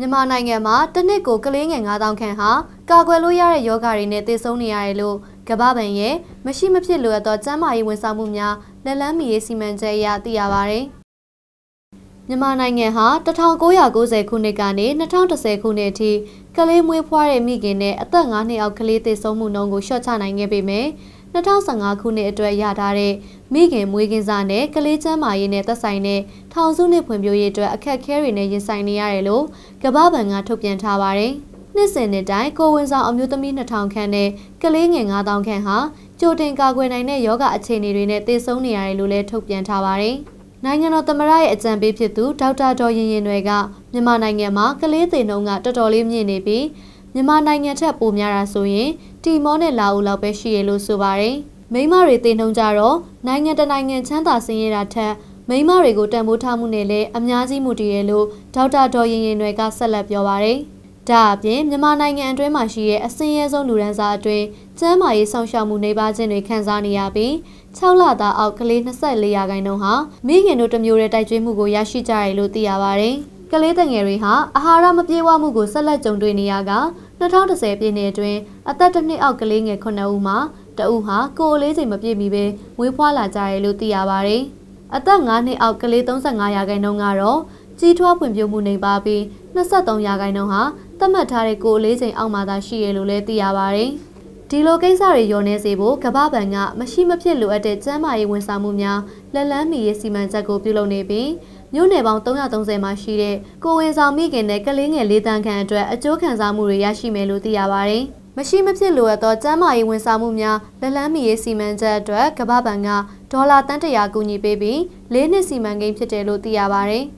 မြန်မာနိုင်ငံမှာတစ်နှစ်ကိုကလေးငယ်9000ခန့်ဟာကာကွယ်လို့ရတဲ့ယောဂါတွေနဲ့တည်ဆုံနေရတယ်လို့ကမ္ဘာ့ဘဏ်ရဲ့မရှိမဖြစ်လိုအပ်သောကျန်းမာရေးဝန်ဆောင်မှုများလက်လန်းမီရေးစီမံချက်အရသိရပါဗျ။မြန်မာနိုင်ငံဟာ1990ခုနှစ်ကနေ2010ခုနှစ်အထိကလေးမွေးဖွားတဲ့မိခင်နဲ့အသက်9နှစ်အောက်ကလေးသေဆုံးမှုနှုန်းကိုလျှော့ချနိုင်ခဲ့ပေမဲ့ 2015ခုနှစ်အတွက်ရထားတဲ့မိခင်မွေးကင်းစားနဲ့ကလေးကျန်းမာရေးနဲ့သက်ဆိုင်တဲ့ထောင်စုနှစ်ဖွံ့ဖြိုးရေးအတွက်အခက်အခဲတွေနဲ့ရင်ဆိုင်နေရတယ်လို့ကမ္ဘာ့ဘဏ်ကထုတ်ပြန်ထားပါတယ်။နှစ်စဉ်နှစ်တိုင်းကိုဝင်ဆောင်အမျိုးသမီး2000ခန့်နဲ့ကလေးငယ်9000ခန့်ဟာကြိုတင်ကာကွယ်နိုင်တဲ့ယောဂအခြေအနေတွေနဲ့တည်ဆုံနေရတယ်လို့လည်းထုတ်ပြန်ထားပါတယ်။နိုင်ငံတော်သမ္မတရဲ့အကြံပေးဖြစ်သူဒေါက်တာဒေါ်ရင်ရင်တွေကမြန်မာနိုင်ငံမှာကလေးသေနှုန်းကတော်တော်လေးမြင့်နေပြီးမြန်မာနိုင်ငံထက်ပိုများတာဆိုရင် တီမောနဲ့လာအိုလောက်ပဲရှိရလို့ဆိုပါတယ်။မိမတွေတည်နှုံကြတော့နိုင်ငံတနိုင်ငံချမ်းသာစင်းရတာထက်မိမတွေကိုတန်ဖိုးထားမှုနဲ့လည်းအများကြီးမူတည်ရလို့ဒေါက်တာဒေါ်ရင်ရင်တွေကဆက်လက်ပြောပါတယ်။ဒါအပြင်မြန်မာနိုင်ငံအတွင်းမှာရှိတဲ့အစင်းရဲဆုံးလူဒန်းစားအတွင်းကျန်းမာရေးဆောင်ရှောက်မှုနေပါခြင်းတွေခံစားနေရပြီး6လသားအောက်ကလေး24ရာခိုင်နှုန်းဟာမိခင်တို့တမျိုးတဲ့တိုက်ကျွေးမှုကိုရရှိကြတယ်လို့သိရပါတယ်။ကလေးတငယ်တွေဟာအာဟာရမပြေဝမှုကိုဆက်လက်ကြုံတွေ့နေရက 2010ပြည့်နှစ်အတွင်းအသက်တစ်နှစ်အောက်ကလေးငယ်9ဦးမှာတဦးဟာကိုယ်လေးချိန်မပြည့်မီပဲမွေးဖွားလာကြတယ်လို့သိရပါတယ်။အသက်9နှစ်အောက်ကလေး35ရာခိုင်နှုန်းကတော့ကြီးထွားဖွံ့ဖြိုးမှုနေပါပြီး23ရာခိုင်နှုန်းဟာသတ်မှတ်ထားတဲ့ကိုယ်လေးချိန်အောက်မှာသာရှိရလို့လည်းသိရပါတယ်။ ဒီလိုကိစ္စတွေရောနေစေဖို့ကမ္ဘာ့ဘဏ်ကမရှိမဖြစ်လိုအပ်တဲ့ကျန်းမာရေးဝန်ဆောင်မှုများလက်လန်းမီရေးစီမံချက်ကိုပြုလုပ်နေပြီးမြို့နယ်ပေါင်း330မှာရှိတဲ့ကိုဝင်ဆောင်မိခင်နဲ့ကလေးငယ်လေးတန်းခန့်အတွက်အကျိုးခံစားမှုတွေရရှိမယ်လို့သိရပါတယ်။မရှိမဖြစ်လိုအပ်သောကျန်းမာရေးဝန်ဆောင်မှုများလက်လန်းမီရေးစီမံချက်အတွက်ကမ္ဘာ့ဘဏ်ကဒေါ်လာတန်တရာကူညီပေးပြီး၄နှစ်စီမံကိန်းဖြစ်တယ်လို့သိရပါတယ်။